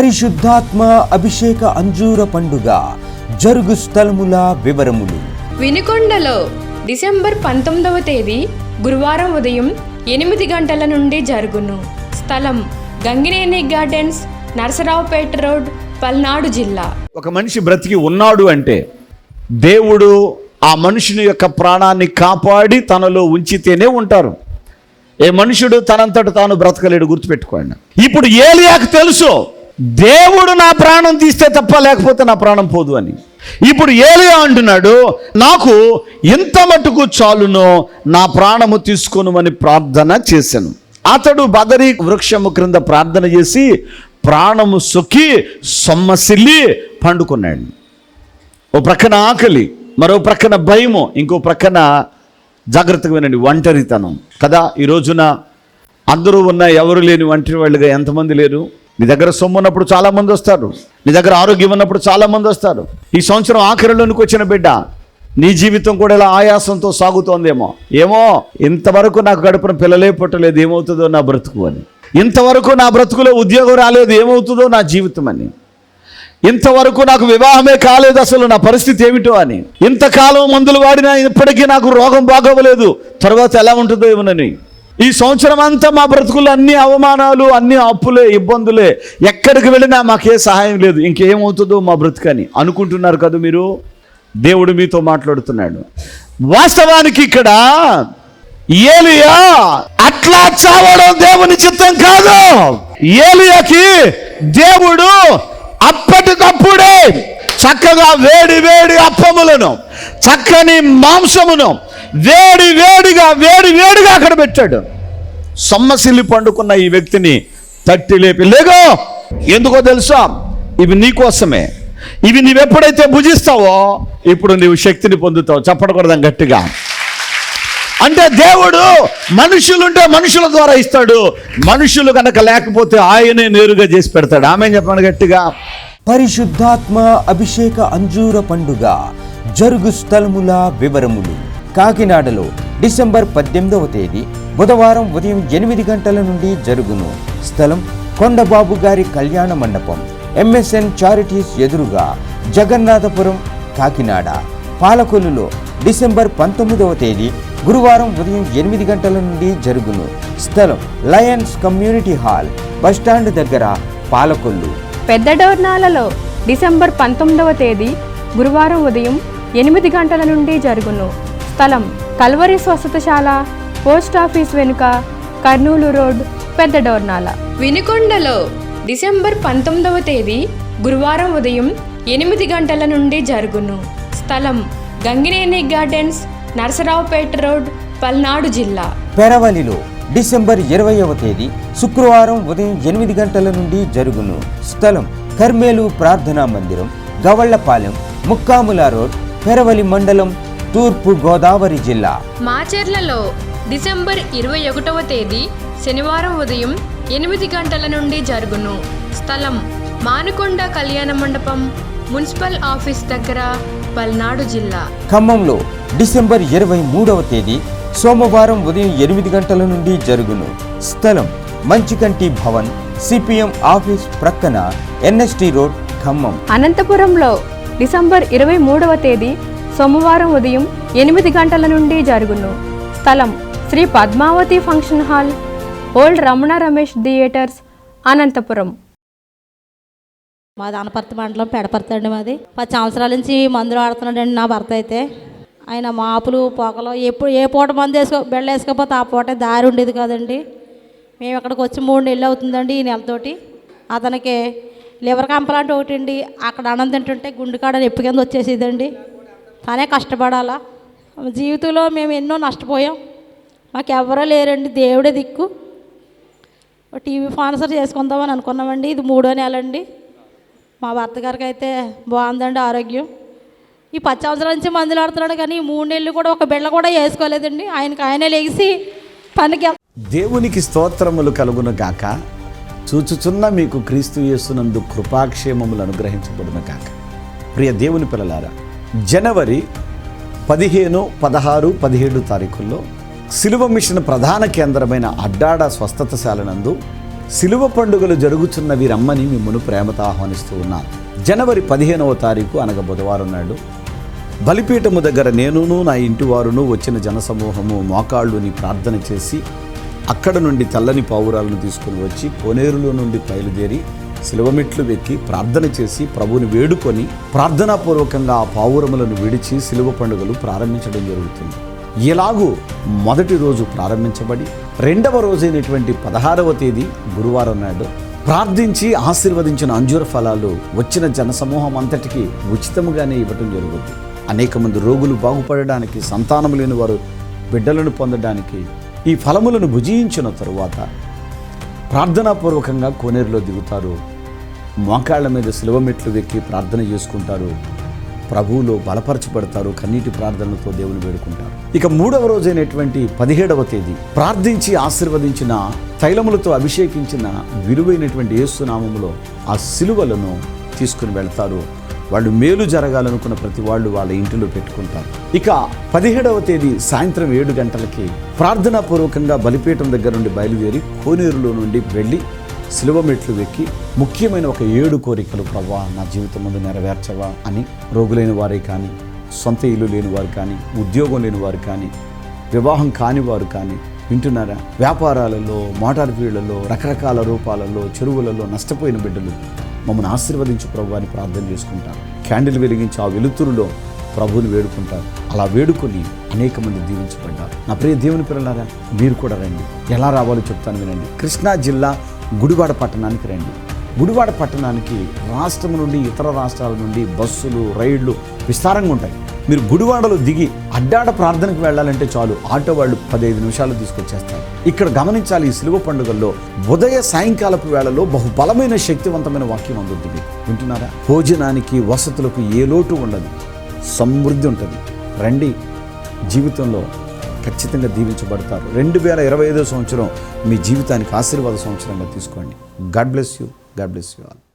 పరిశుద్ధాత్మ అభిషేక అంజూర పండుగ. జరుగు స్థలముల వివరములు. వినుకొండలో డిసెంబర్ పంతొమ్మిదవ తేదీ గురువారం ఉదయం ఎనిమిది గంటల నుండి జరుగును. స్థలం గంగినేని గార్డెన్స్ నరసరావుపేట రోడ్ పల్నాడు జిల్లా. ఒక మనిషి బ్రతికి ఉన్నాడు అంటే దేవుడు ఆ మనుషుని యొక్క ప్రాణాన్ని కాపాడి తనలో ఉంచితేనే ఉంటారు. ఏ మనుషుడు తనంతట తాను బ్రతకలేడు గుర్తుపెట్టుకోండి. ఇప్పుడు ఏలియాకు తెలుసు దేవుడు నా ప్రాణం తీస్తే తప్ప లేకపోతే నా ప్రాణం పోదు అని. ఇప్పుడు ఏలియా అంటున్నాడు నాకు ఎంత మటుకు చాలునో నా ప్రాణము తీసుకొనుమని ప్రార్థన చేశాను. అతడు బదరి వృక్షము క్రింద ప్రార్థన చేసి ప్రాణము సొక్కి సొమ్మసిల్లి పండుకున్నాడు. ఓ ప్రక్కన ఆకలి మరో ప్రక్కన భయము ఇంకో ప్రక్కన జాగ్రత్తగా వినండి ఒంటరితనం. కదా ఈ రోజున అందరూ ఉన్న ఎవరు లేని ఒంటరి వాళ్ళుగా ఎంతమంది లేరు? నీ దగ్గర సొమ్ము ఉన్నప్పుడు చాలామంది వస్తారు. నీ దగ్గర ఆరోగ్యం ఉన్నప్పుడు చాలామంది వస్తారు. ఈ సంవత్సరం ఆఖరిలోనికి వచ్చిన బిడ్డ నీ జీవితం కూడా ఇలా ఆయాసంతో సాగుతోందేమో. ఏమో ఇంతవరకు నాకు గడిపిన పిల్లలే పుట్టలేదు ఏమవుతుందో నా బ్రతుకు అని. ఇంతవరకు నా బ్రతుకులో ఉద్యోగం రాలేదు ఏమవుతుందో నా జీవితం అని. ఇంతవరకు నాకు వివాహమే కాలేదు అసలు నా పరిస్థితి ఏమిటో అని. ఇంతకాలం మందులు వాడినా ఇప్పటికీ నాకు రోగం బాగోవలేదు. తర్వాత ఎలా ఉంటుందో ఏమోనని ఈ సంవత్సరం అంతా మా బ్రతుకులు అన్ని అవమానాలు అన్ని అప్పులే ఇబ్బందులే. ఎక్కడికి వెళ్ళినా మాకే సహాయం లేదు. ఇంకేమవుతుందో మా బ్రతుకని. అనుకుంటున్నారు కదా మీరు? దేవుడు మీతో మాట్లాడుతున్నాడు. వాస్తవానికి ఇక్కడ ఏలియా అట్లా చావడం దేవుని చిత్తం కాదు. ఏలియాకి దేవుడు అప్పటికప్పుడే చక్కగా వేడి వేడి అప్పములను చక్కని మాంసమును వేడి వేడిగా వేడి వేడిగా అక్కడ పెట్టాడు. సొమ్మసిల్లి పండుకున్న ఈ వ్యక్తిని తట్టి లేపి లేగో ఎందుకో తెలుసా? ఇవి నీకోసమే ఇవి నీవెప్పుడైతే భుజిస్తావో ఇప్పుడు నీవు శక్తిని పొందుతావు. చెప్పకూడదాం గట్టిగా. అంటే దేవుడు మనుషులుంటే మనుషుల ద్వారా ఇస్తాడు. మనుషులు కనుక లేకపోతే ఆయనే నేరుగా చేసి పెడతాడు. ఆమె చెప్పండి గట్టిగా? పరిశుద్ధాత్మ అభిషేక అంజూర పండుగ జరుగు స్థలముల వివరములు. కాకినాడలో డిసెంబర్ పద్దెనిమిదవ తేదీ బుధవారం ఉదయం ఎనిమిది గంటల నుండి జరుగును. స్థలం కొండబాబు గారి కళ్యాణ మండపం. ఎంఎస్ఎన్ చారిటీస్ ఎదురుగా జగన్నాథపురం కాకినాడ. పాలకొల్లులో డిసెంబర్ పంతొమ్మిదవ తేదీ గురువారం ఉదయం ఎనిమిది గంటల నుండి జరుగును. స్థలం లయన్స్ కమ్యూనిటీ హాల్ బస్టాండ్ దగ్గర పాలకొల్లు. పెద్ద డోర్నాలలో డిసెంబర్ పంతొమ్మిదవ తేదీ గురువారం ఉదయం ఎనిమిది గంటల నుండి జరుగును. స్థలం కల్వరి స్వస్థతశాల పోస్ట్ ఆఫీస్ వెనుక కర్నూలు రోడ్ పెద్ద డోర్నాల. వినుకొండలో డిసెంబర్ పంతొమ్మిదవ తేదీ గురువారం ఉదయం ఎనిమిది గంటల నుండి జరుగును. స్థలం గంగినేని గార్డెన్స్ నరసరావుపేట రోడ్ పల్నాడు జిల్లా. పెరవలిలో డిసెంబర్ ఇరవైవ తేదీ శుక్రవారం ఉదయం ఎనిమిది గంటల నుండి జరుగును. స్థలం కర్మేలు ప్రార్థనా మందిరం గవళ్ళపాలెం ముక్కాముల రోడ్ పెరవలి మండలం తూర్పు గోదావరి జిల్లా. మాచర్లలో డిసెంబర్ ఇరవై ఒకటవ తేదీ శనివారం ఉదయం ఎనిమిది గంటల నుండి జరుగును. స్థలం మానుకొండ కళ్యాణ మండపం మున్సిపల్ ఆఫీస్ దగ్గర పల్నాడు జిల్లా. ఖమ్మంలో డిసెంబర్ ఇరవై మూడవ తేదీ సోమవారం ఉదయం ఎనిమిది గంటల నుండి జరుగును. స్థలం మంచికంటి భవన్ సిపిఎం ఆఫీస్ ప్రక్కన ఎన్ఎస్టి రోడ్ ఖమ్మం. అనంతపురంలో డిసెంబర్ ఇరవై మూడవ తేదీ సోమవారం ఉదయం ఎనిమిది గంటల నుండి జరుగును. స్థలం Sri Padmavathi function hall old Ramana Ramesh theatres Anantapur. మాది అనపర్తి మండలం పెడపర్తి అండి మాది. పది సంవత్సరాల నుంచి మందులు ఆడుతున్నాడండి నా భర్త అయితే. ఆయన మాపులు పొగలు ఎప్పుడు ఏ పూట మందు వేసుకో బెళ్ళ వేసుకోకపోతే ఆ పూట దారి ఉండేది కదండి. మేము ఇక్కడికి వచ్చి మూడు నెలలు అవుతుందండి ఈ నెలతోటి. అతనికి లివర్ కంపలాంటి ఒకటి అండి అక్కడ అన్నం తింటుంటే గుండె కాడ నొప్పి కింద వచ్చేసేదండి. తానే కష్టపడాలా? జీవితంలో మేము ఎన్నో నష్టపోయాం. మాకు ఎవరో లేరండి దేవుడే దిక్కు. టీవీ స్పాన్సర్ చేసుకుందామని అనుకున్నామండి ఇది మూడో నెల అండి మా భర్త గారికి అయితే బాగుందండి ఆరోగ్యం. ఈ పది సంవత్సరాల నుంచి మందులు ఆడుతున్నాడు కానీ ఈ మూడు నెలలు కూడా ఒక బిళ్ళ కూడా వేసుకోలేదండి. ఆయనకి ఆయనే లేచి పనికి దేవునికి స్తోత్రములు కలుగును గాక. చూచుచున్న మీకు క్రీస్తు యేసునందు కృపాక్షేమములు అనుగ్రహించబడును గాక. ప్రియ దేవుని పిల్లలారా జనవరి పదిహేను పదహారు పదిహేడు తారీఖుల్లో సిలువ మిషన్ ప్రధాన కేంద్రమైన అడ్డాడ స్వస్థతశాల నందు పండుగలు జరుగుతున్నవి రమ్మని మిమ్మల్ని ప్రేమతో ఆహ్వానిస్తూ ఉన్నాను జనవరి పదిహేనవ తారీఖు అనగా బుధవారం నాడు బలిపీఠము దగ్గర నేనును నా ఇంటి వారును వచ్చిన జనసమూహము మోకాళ్ళుని ప్రార్థన చేసి అక్కడ నుండి తెల్లని పావురాలను తీసుకుని వచ్చి కోనేరులో నుండి బయలుదేరి శిలువమెట్లు వెక్కి ప్రార్థన చేసి ప్రభుని వేడుకొని ప్రార్థనాపూర్వకంగా ఆ పావురములను విడిచి సిలువ పండుగలు ప్రారంభించడం జరుగుతుంది. ఇలాగూ మొదటి రోజు ప్రారంభించబడి రెండవ రోజైనటువంటి పదహారవ తేదీ గురువారం నాడు ప్రార్థించి ఆశీర్వదించిన అంజూర ఫలాలు వచ్చిన జనసమూహం అంతటికి ఉచితముగానే ఇవ్వటం జరుగుతుంది. అనేక మంది రోగులు బాగుపడడానికి సంతానం లేని వారు బిడ్డలను పొందడానికి ఈ ఫలములను భుజించిన తరువాత ప్రార్థనాపూర్వకంగా కోనేరులో దిగుతారు. మోకాళ్ళ మీద శిలువ మెట్లు వెక్కి ప్రార్థన చేసుకుంటారు. ప్రభువులో బలపరచబడతారు. కన్నీటి ప్రార్థనలతో దేవుని వేడుకుంటారు. ఇక మూడవ రోజైనటువంటి పదిహేడవ తేదీ ప్రార్థించి ఆశీర్వదించిన తైలములతో అభిషేకించిన విలువైనటువంటి యేసునామములో ఆ శిలువలను తీసుకుని వెళ్తారు. వాళ్ళు మేలు జరగాలనుకున్న ప్రతి వాళ్ళు వాళ్ళ ఇంటిలో పెట్టుకుంటారు. ఇక పదిహేడవ తేదీ సాయంత్రం ఏడు గంటలకి ప్రార్థనాపూర్వకంగా బలిపీఠం దగ్గర నుండి బయలుదేరి కోనేరులో నుండి వెళ్ళి శిలువ మెట్లు వెక్కి ముఖ్యమైన ఒక ఏడు కోరికలు ప్రభా నా జీవితం ముందు నెరవేర్చవా అని రోగులైన వారే కానీ సొంత ఇల్లు లేని వారు కానీ ఉద్యోగం లేని వారు కానీ వివాహం కాని వారు కానీ వింటున్నారా? వ్యాపారాలలో మోటార్ ఫీల్డ్లలో రకరకాల రూపాలలో చెరువులలో నష్టపోయిన బిడ్డలు మమ్మల్ని ఆశీర్వదించు ప్రభు అని ప్రార్థన చేసుకుంటారు. క్యాండిల్ వెలిగించి ఆ వెలుతురులో ప్రభువుని వేడుకుంటారు. అలా వేడుకొని అనేక మంది దీవించబడ్డారు. నా ప్రియ దేవుని పిల్లలారా మీరు కూడా రండి. ఎలా రావాలో చెప్తాను వినండి. కృష్ణా జిల్లా గుడివాడ పట్టణానికి రండి. గుడివాడ పట్టణానికి రాష్ట్రం నుండి ఇతర రాష్ట్రాల నుండి బస్సులు రైళ్ళు విస్తారంగా ఉంటాయి. మీరు గుడివాడలో దిగి అడ్డాడ ప్రార్థనకు వెళ్ళాలంటే చాలు ఆటో వాళ్ళు పదహైదు నిమిషాలు తీసుకొచ్చేస్తారు. ఇక్కడ గమనించాలి ఈ సిలువ పండుగల్లో ఉదయ సాయంకాలపు వేళలో బహుబలమైన శక్తివంతమైన వాక్యం అందుతుంది వింటున్నారా? భోజనానికి వసతులకు ఏ లోటు ఉండదు. సమృద్ధి ఉంటుంది. రండి. జీవితంలో ఖచ్చితంగా దీవించబడతారు. రెండు వేల ఇరవై ఐదో సంవత్సరం మీ జీవితానికి ఆశీర్వాద సంవత్సరంగా తీసుకోండి. God bless you. God bless you all.